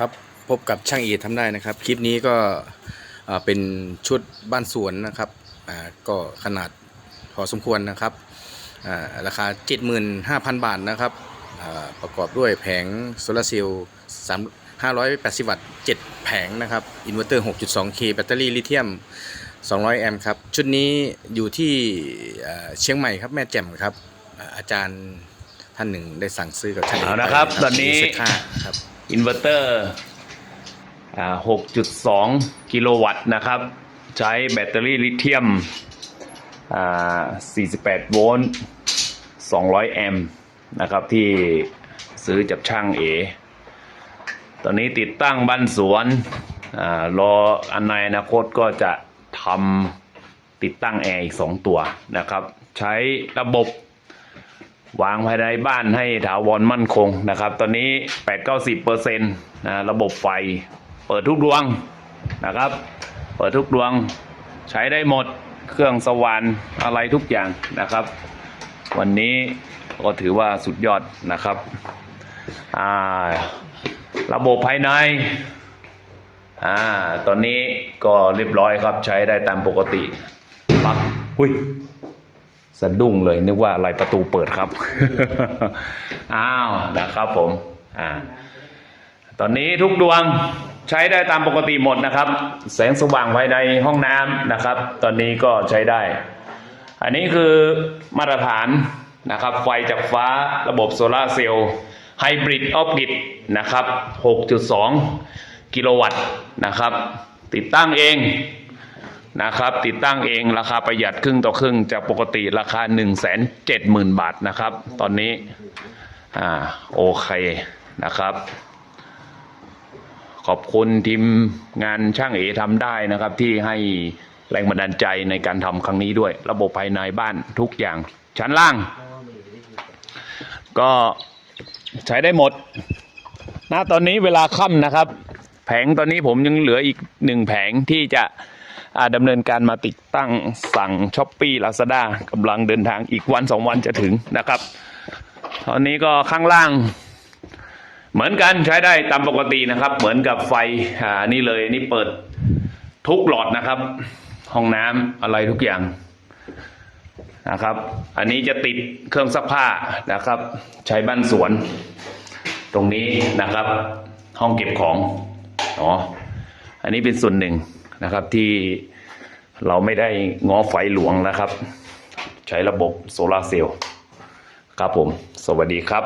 ครับพบกับช่างเอทำได้นะครับ คลิปนี้ก็เอ่อเป็นชุดบ้านสวนนะครับอ่าก็ขนาดพอสมควรนะครับอ่าราคา 75,000 บาทนะครับอ่าประกอบด้วยแผงโซลาร์เซลล์3 580 วัตต์ 7 แผงนะครับอินเวอร์เตอร์ 6.2K แบตเตอรี่ลิเธียม 200 แอมป์ครับ ชุดนี้อยู่ที่เอ่อเชียงใหม่ครับแม่แจ่มครับอ่าอาจารย์ท่านหนึ่งได้สั่งซื้อกับช่างเอเอานะครับไปตอนนี้เซ็ตค่าครับ อินเวอร์เตอร์6.2กิโลวัตต์นะครับ ใช้แบตเตอรี่ลิเธียมอ่า48โวลต์200แอมป์นะครับที่ซื้อจากช่างเอ ตอนนี้ติดตั้งบ้านสวนอรออันในอนาคตก็จะทำติดตั้งแอร์อีก2ตัวนะครับ ใช้ระบบ วางภายในบ้านให้ถาวรมั่นคงนะครับ ตอนนี้ 8-90%เปอร์เซ็นตนะระบบไฟเปิดทุกดวงนะครับ เปิดทุกดวงใช้ได้หมดเครื่องสว่านอะไรทุกอย่างนะครับ วันนี้ก็ถือว่าสุดยอดนะครับอ่าระบบภายในอ่าตอนนี้ก็เรียบร้อยครับใช้ได้ตามปกติปลั๊กหุย สะดุ้งเลยนึกว่าอะไรประตูเปิดครับ อ้าวนะครับผม อ่า ตอนนี้ทุกดวงใช้ได้ตามปกติหมดนะครับ แสงสว่างภายในห้องน้ำนะครับ ตอนนี้ก็ใช้ได้ อันนี้คือมาตรฐานนะครับ ไฟจากฟ้าระบบโซลาเซลล์ไฮบริดออฟกิดนะครับ 6.2 กิโลวัตต์นะครับ ติดตั้งเอง นะครับติดตั้งเองราคาประหยัดครึ่งต่อครึ่งจากปกติราคา 1 7 0 0 0 0 บาทนะครับ ตอนนี้อ่าโอเคนะครับ ขอบคุณทีมงานช่างเอทำได้นะครับที่ให้แรงบันดาลใจในการทำครั้งนี้ด้วย ระบบภายในบ้านทุกอย่างชั้นล่าง ก็ใช้ได้หมดณตอนนี้เวลาค่ำนะครับ แผงตอนนี้ผมยังเหลืออีกหนึ่งแผงที่จะ ดำเนินการมาติดตั้งสั่งช้อปปี้ลาซาด้ากำลังเดินทางอีกวันสองวันจะถึงนะครับ ตอนนี้ก็ข้างล่าง เหมือนกันใช้ได้ตามปกตินะครับ เหมือนกับไฟอ่านี่เลยนี่เปิดทุกหลอดนะครับ ห้องน้ำอะไรทุกอย่างนะครับ อันนี้จะติดเครื่องซักผ้านะครับ ใช้บ้านสวน ตรงนี้นะครับ ห้องเก็บของอ๋ออันนี้เป็นส่วนหนึ่ง นะครับที่เราไม่ได้ง้อไฟหลวงนะครับ ใช้ระบบโซลาเซลล์ครับผม สวัสดีครับ